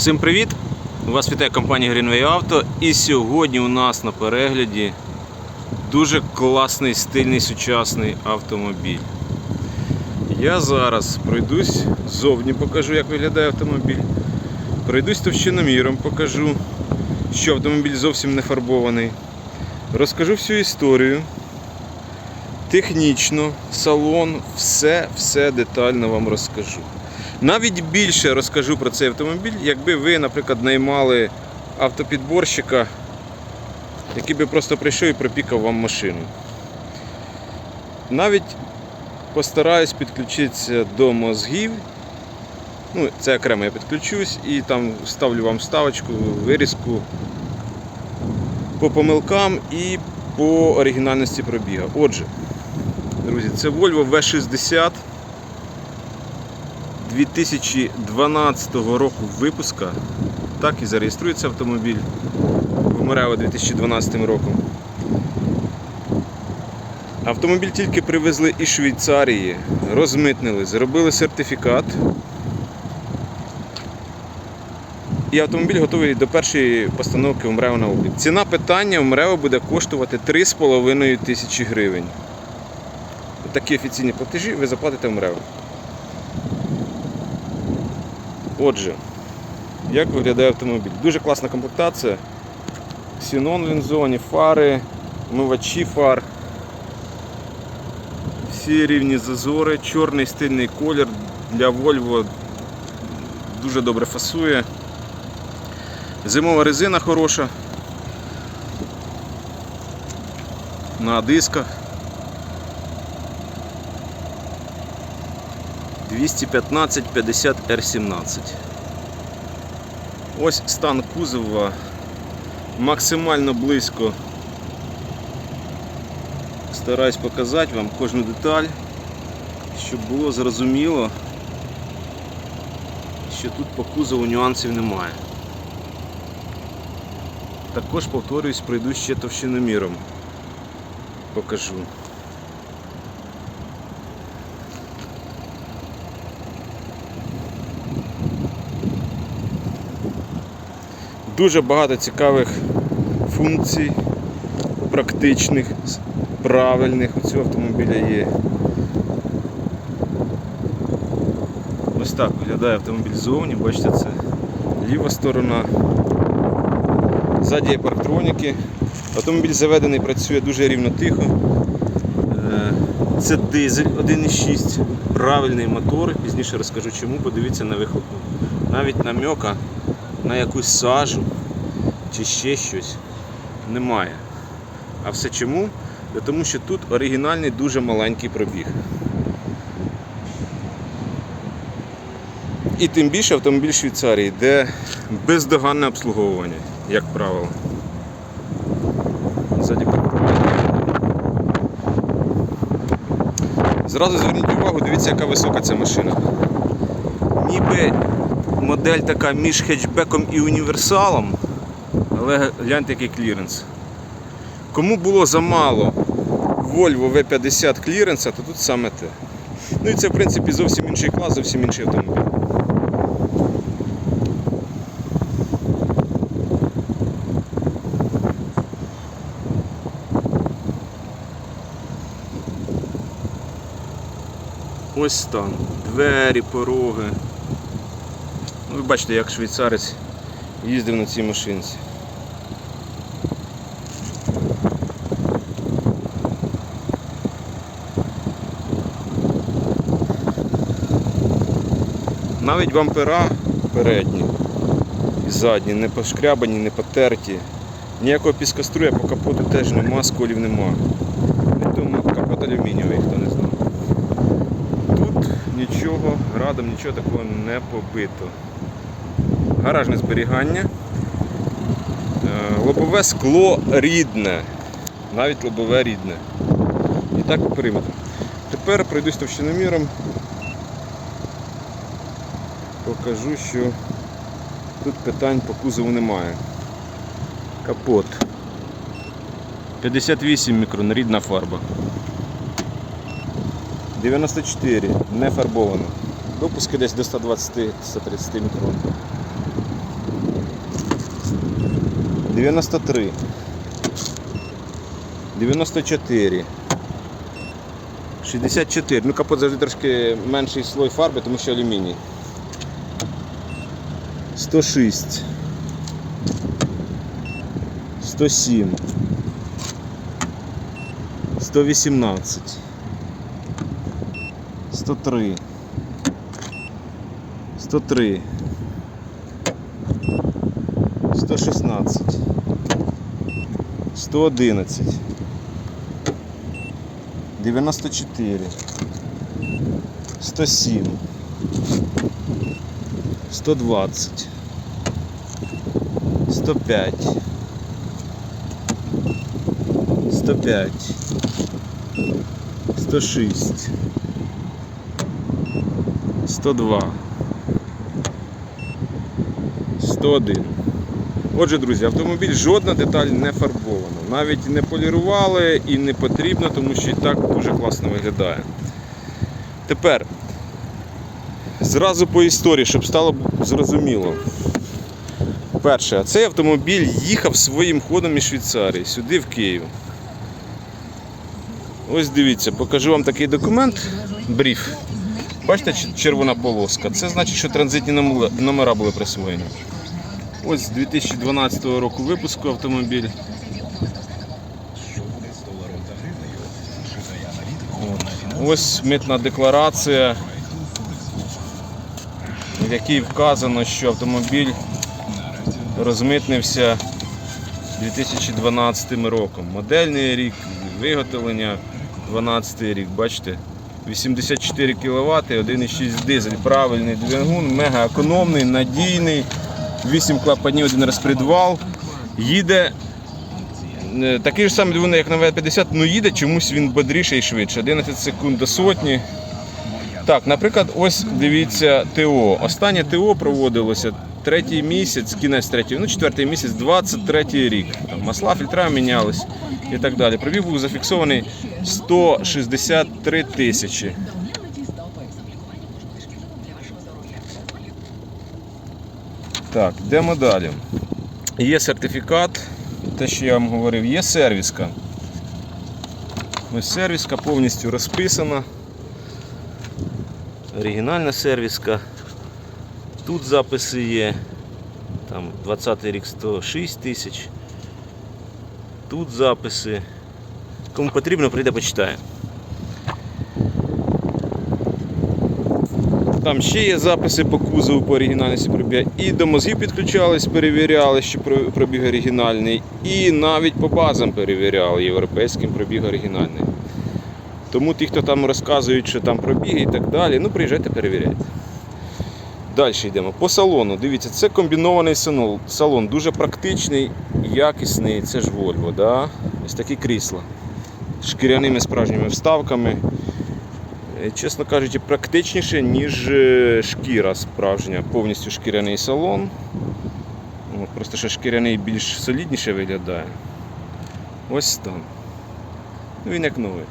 Всім привіт! Вас вітає компанія Greenway Auto і сьогодні у нас на перегляді дуже класний, стильний, сучасний автомобіль. Я зараз пройдусь ззовні, покажу, як виглядає автомобіль. Пройдусь товщиноміром, покажу, що автомобіль зовсім не фарбований. Розкажу всю історію. Технічно, салон, все, все детально вам розкажу. Навіть більше розкажу про цей автомобіль, якби ви, наприклад, наймали автопідборщика, який би просто прийшов і пропікав вам машину. Навіть постараюсь підключитися до мозгів. Ну, це окремо я підключусь і там ставлю вам вставочку, вирізку по помилкам і по оригінальності пробіга. Отже, друзі, це Volvo V60 2012 року випуска. Так і зареєструється автомобіль Померева 2012 роком. Автомобіль тільки привезли із Швейцарії, розмитнили, зробили сертифікат. І автомобіль готовий до першої постановки в на облік. Ціна питання в буде коштувати 3,5 тисячі гривень. Такі офіційні платежі ви заплатите в. Отже, як виглядає автомобіль? Дуже класна комплектація. Ксенон в лінзоні, фари, омивачі фар. Всі рівні зазори, чорний стильний колір для Volvo дуже добре фасує. Зимова резина хороша. На дисках. 215 50 R17. Ось стан кузова максимально близько. Стараюсь показати вам кожну деталь, щоб було зрозуміло, що тут по кузову нюансів немає. Також повторюсь, пройду ще товщиноміром. Покажу. Дуже багато цікавих функцій, практичних, правильних у цього автомобіля є. Ось так виглядає автомобіль ззовні, бачите, це ліва сторона. Ззаді є парктроніки. Автомобіль заведений, працює дуже рівно тихо. Е, Це дизель 1.6, правильний мотор. Пізніше розкажу чому, подивіться на вихлопну. Навіть намека на якусь сажу чи ще щось немає. А все чому? Тому що тут оригінальний дуже маленький пробіг. І тим більше автомобіль Швейцарії, де бездоганне обслуговування, як правило. Зразу зверніть увагу, дивіться, яка висока ця машина. Ніби модель така між хетчбеком і універсалом, але гляньте який кліренс. Кому було замало Volvo V50 кліренса, то тут саме те. Ну і це в принципі зовсім інший клас, зовсім інший автомобіль. Ось стан. Двері, пороги. Ви бачите, як швейцарець їздив на цій машинці. Навіть бампера передні і задні не пошкрябані, не потерті. Ніякого піскоструя по капоту теж нема, сколів нема. Не тому капот алюмінієвий, хто не знав. Тут нічого, градом нічого такого не побито. Гаражне зберігання. Е, Лобове скло рідне. Навіть лобове рідне. І так по периметру. Тепер пройдусь товщиноміром. Покажу, що тут питань по кузову немає. Капот. 58 мікрон, рідна фарба. 94, не фарбовано. Допуски десь до 120-130 мікрон. 93, 94, 64. Ну, капот завжди трошки менший слой фарби, тому що алюміній. 106. 107. 118. 103. 103. 116. 111. 94. 107. 120. 105. 105. 106. 102. 101. Отже, друзі, автомобіль жодна деталь не фарбована. Навіть не полірували і не потрібно, тому що і так дуже класно виглядає. Тепер, зразу по історії, щоб стало зрозуміло. Перше, цей автомобіль їхав своїм ходом із Швейцарії, сюди в Київ. Ось дивіться, покажу вам такий документ, бриф. Бачите, червона полоска. Це значить, що транзитні номера були присвоєні. Ось з 2012 року випуску автомобіль. Ось митна декларація, в якій вказано, що автомобіль розмитнився 2012 роком. Модельний рік, виготовлення 12 рік, бачите? 84 кВт, 1,6 дизель, правильний двигун, мега економний, надійний, 8 клапанів, один розпредвал. Їде е, такий ж самий двигун, як на В50, але їде чомусь він бодріше і швидше. 11 секунд до сотні. Так, наприклад, ось дивіться ТО. Останнє ТО проводилося третій місяць, кінець третього, ну четвертий місяць, 23 рік. Там масла, фільтра мінялись і так далі. Пробіг був зафіксований 163 тисячі. Так, йдемо далі. Є сертифікат, те, що я вам говорив, є сервіска. Ось сервіска повністю розписана. Оригінальна сервіска. Тут записи є. Там 20 рік 106 тисяч. Тут записи. Кому потрібно, прийде почитає. Там ще є записи по кузову по оригінальності пробіга. І до мозгів підключались, перевіряли, що пробіг оригінальний. І навіть по базам перевіряли, європейським пробіг оригінальний. Тому ті, хто там розказують, що там пробіги і так далі, ну приїжджайте, перевіряйте. Далі йдемо. По салону. Дивіться, це комбінований салон, дуже практичний, якісний. Це ж Volvo. Да? Ось такі крісла. З шкіряними справжніми вставками. Е, Чесно кажучи, практичніше, ніж е, шкіра справжня, повністю шкіряний салон. Просто що шкіряний більш солідніше виглядає. Ось там. Ну він як новий.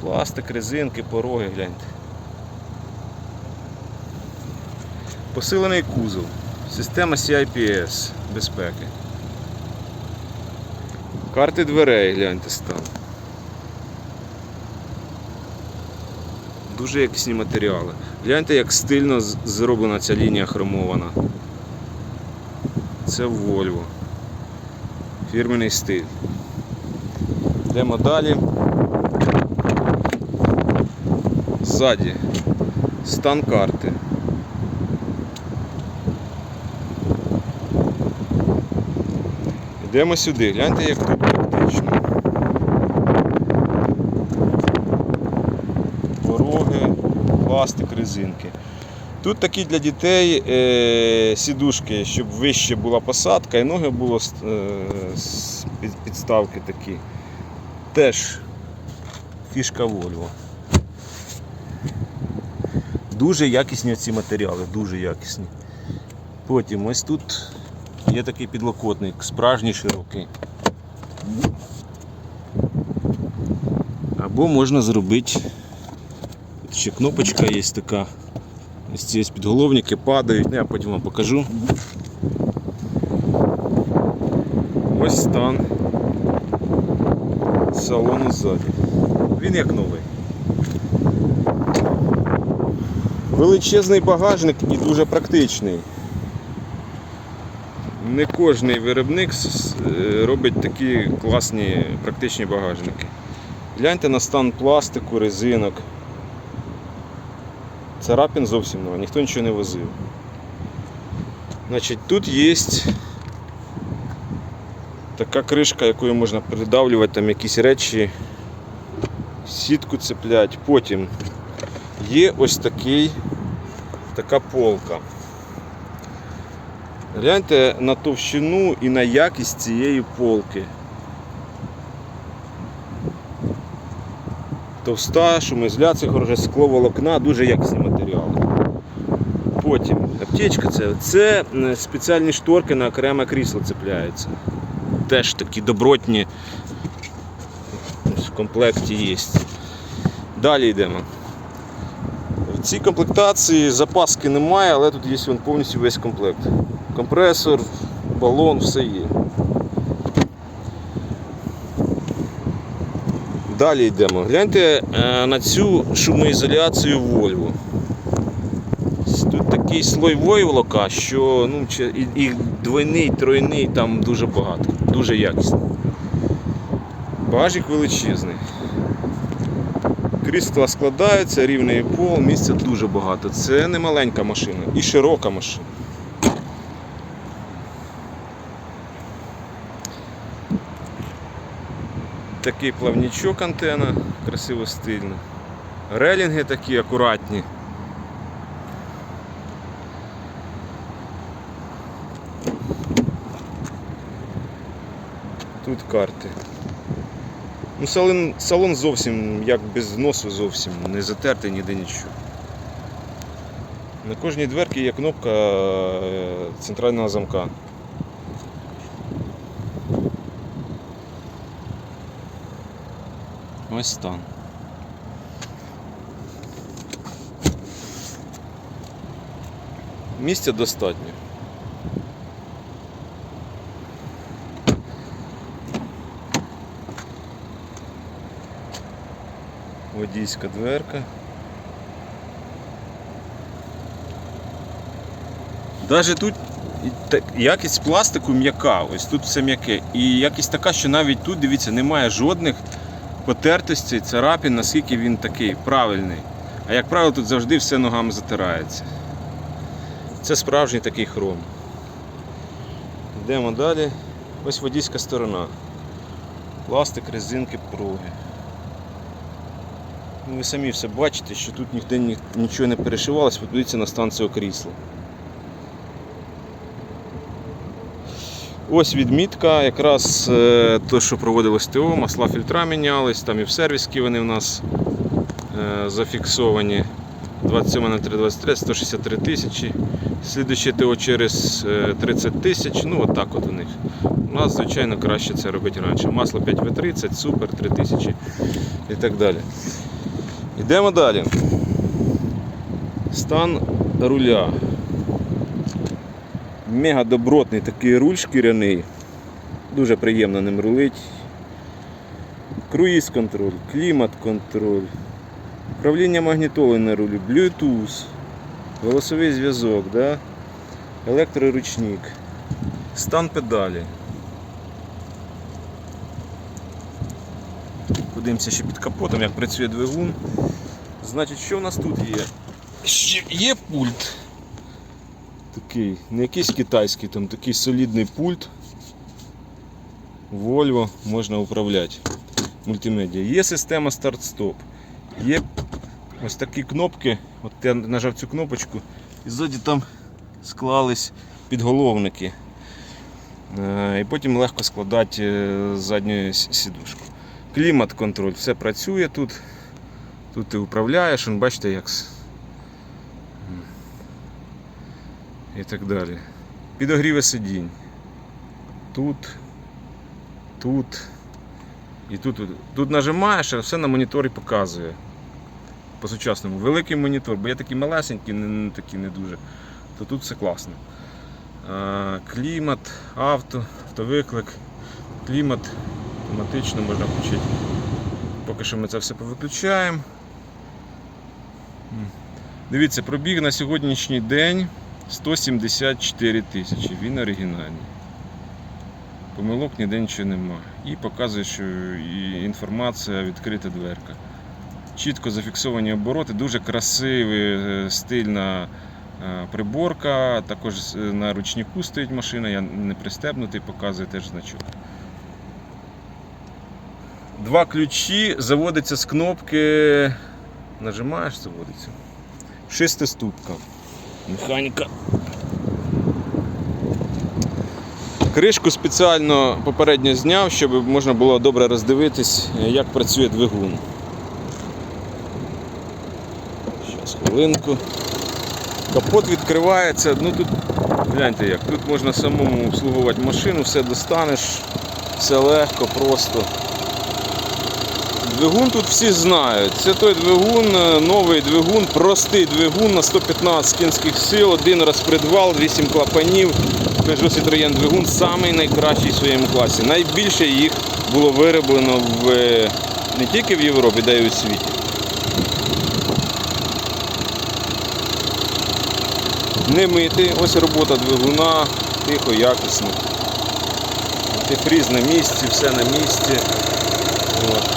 Пластик, резинки, пороги, гляньте. Посилений кузов. Система CIPS безпеки. Карти дверей, гляньте стан. Дуже якісні матеріали. Гляньте, як стильно зроблена ця лінія хромована. Це Volvo. Фірменний стиль. Йдемо далі. Ззаді. Стан карти. Йдемо сюди, гляньте, як тут практично. Пороги, пластик, резинки. Тут такі для дітей е, сідушки, щоб вище була посадка і ноги було е, підставки такі. Теж фішка Volvo. Дуже якісні ці матеріали, дуже якісні. Потім ось тут є такий підлокотник, справжній широкий. Або можна зробити. Ще кнопочка є така. Ось ці підголовники падають, Ну, я потім вам покажу. Ось стан салону ззаді. Він як новий. Величезний багажник і дуже практичний. Не кожний виробник е, робить такі класні практичні багажники. Гляньте на стан пластику, резинок. Царапін зовсім нема, ніхто нічого не возив. Значить, тут є така кришка, якою можна придавлювати там якісь речі, сітку цеплять. Потім є ось такий, така полка. Гляньте на товщину і на якість цієї полки. Товста, шумоізоляція, хороше скло волокна, дуже якісний матеріал. Потім аптечка це, це е, спеціальні шторки на окреме крісло цепляються. Теж такі добротні в комплекті є. Далі йдемо. В цій комплектації запаски немає, але тут є повністю весь комплект. Компресор, балон, все є. Далі йдемо. Гляньте е, на цю шумоізоляцію Volvo. Тут такий слой войлока, що ну, і, двойний, тройний там дуже багато, дуже якісний. Багажник величезний. Крісла складаються, рівний пол, місця дуже багато. Це не маленька машина і широка машина. Такий плавнічок антена, красиво стильно. Релінги такі акуратні. Тут карти. Ну, салон, салон зовсім як без носу зовсім, не затертий ніде нічого. На кожній дверці є кнопка е, центрального замка. Ось стан. Місця достатньо. Водійська дверка. Навіть тут якість пластику м'яка, ось тут все м'яке. І якість така, що навіть тут, дивіться, немає жодних потертостей, царапін, наскільки він такий правильний. А як правило, тут завжди все ногами затирається. Це справжній такий хром. Йдемо далі. Ось водійська сторона. Пластик, резинки, проги. Ну, ви самі все бачите, що тут ніде нічого не перешивалось, подивіться на станцію крісла. Ось відмітка, якраз е, то, що проводилось ТО, масла фільтра мінялись, там і в сервіски вони в нас е, зафіксовані. 27 на 323, 163 тисячі. Слідуюче ТО через е, 30 тисяч. Ну, от так от у них. У нас, звичайно, краще це робити раніше. Масло 5В30, супер 3 тисячі і так далі. Йдемо далі. Стан руля. Мега добротний такий руль шкіряний. Дуже приємно ним рулить. Круїз контроль, клімат контроль, управління магнітолою на рулі, Bluetooth, голосовий зв'язок, да? електроручник, стан педалі. Подивимося ще під капотом, як працює двигун. Значить, що в нас тут є? Є пульт. Такий, не якийсь китайський, там такий солідний пульт. Volvo можна управляти. Мультимедіа. Є система старт-стоп. Є ось такі кнопки. От я нажав цю кнопочку і ззаді там склались підголовники. Е, І потім легко складати е, задню сідушку. Клімат контроль, все працює тут. Тут ти управляєш, бачите, як. І так далі. Підогріве сидінь. Тут, тут і тут. Тут, тут нажимаєш, а все на моніторі показує. По сучасному. Великий монітор, бо я такий малесенький, не, такий не дуже. То тут все класно. Клімат, авто, автовиклик. клімат, автоматично можна включити. Поки що ми це все повиключаємо. Дивіться, пробіг на сьогоднішній день 174 тисячі. Він оригінальний. Помилок ніде нічого нема. І показує, що інформація відкрита дверка. Чітко зафіксовані обороти, дуже красивий, е, стильна е, приборка. Також е, на ручнику стоїть машина, я не пристебнутий, показує теж значок. Два ключі заводиться з кнопки. Нажимаєш, заводиться. Шестиступка. Механіка. Кришку спеціально попередньо зняв, щоб можна було добре роздивитись, як працює двигун. Зараз хвилинку. Капот відкривається. Ну тут гляньте як. Тут можна самому обслуговувати машину, все достанеш, все легко, просто. Двигун тут всі знають. Це той двигун, е, новий двигун, простий двигун на 115 кінських сил, один розпредвал, 8 клапанів. Peugeot Citroën двигун самий найкращий в своєму класі. Найбільше їх було вироблено в, е, не тільки в Європі, де й у світі. Не мити, ось робота двигуна, тихо, якісно. Антифріз на місці, все на місці. От.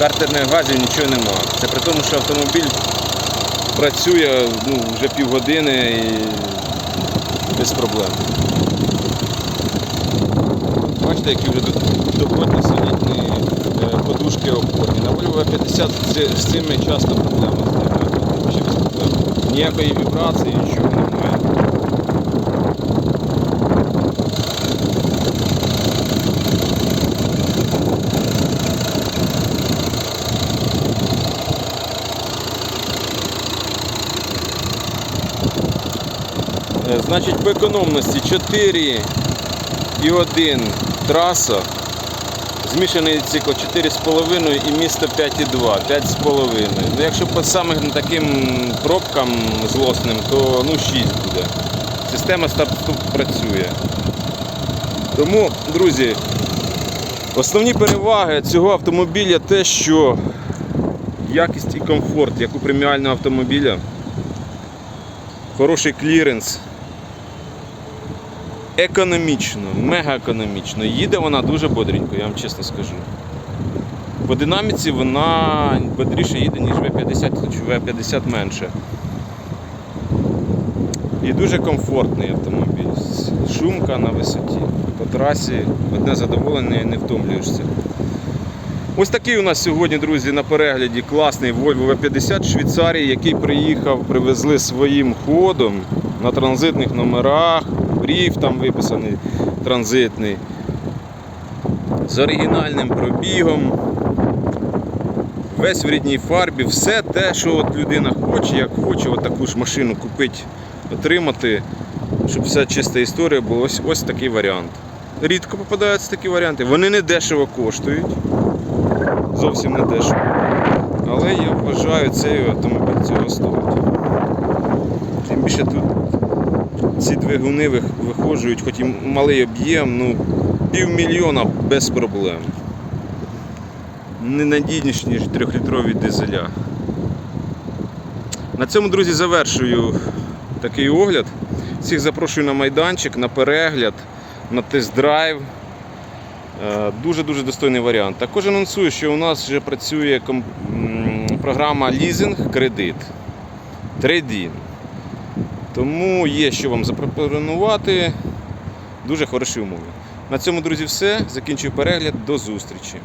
Картерних газів нічого нема. Це при тому, що автомобіль працює ну, вже півгодини і без проблем. Бачите, які вже довольно солідні е, подушки опорні. На Volvo 50 з, цими часто проблеми. Ніякої вібрації, нічого немає. Значить, по економності 4 і 1 траса. Змішаний цикл 4,5 і місто 5,2, 5,5. Ну, якщо по самим таким пробкам злосним, то ну, 6 буде. Система старт-стоп працює. Тому, друзі, основні переваги цього автомобіля те, що якість і комфорт, як у преміального автомобіля, хороший кліренс. Економічно, мега економічно. Їде вона дуже бодренько, я вам чесно скажу. По динаміці вона бодріше їде, ніж V50, хоч V50 менше. І дуже комфортний автомобіль. Шумка на висоті. По трасі одне задоволення і не втомлюєшся. Ось такий у нас сьогодні, друзі, на перегляді класний Volvo V50 Швейцарії, який приїхав, привезли своїм ходом на транзитних номерах, брів там виписаний транзитний, з оригінальним пробігом, весь в рідній фарбі, все те, що от людина хоче, як хоче от таку ж машину купити, отримати, щоб вся чиста історія була ось, ось такий варіант. Рідко попадаються такі варіанти, вони не дешево коштують зовсім не дешево. Але я вважаю, цей автомобіль цього стоїть. Тим більше тут ці двигуни виходжують, хоч і малий об'єм, ну півмільйона без проблем. Ненадійніші, ніж трьохлітрові дизеля. На цьому, друзі, завершую такий огляд. Всіх запрошую на майданчик, на перегляд, на тест-драйв. Е, Дуже-дуже достойний варіант. Також анонсую, що у нас вже працює програма лізинг кредит. Трейдін. Тому є що вам запропонувати. Дуже хороші умови. На цьому, друзі, все. Закінчую перегляд. До зустрічі.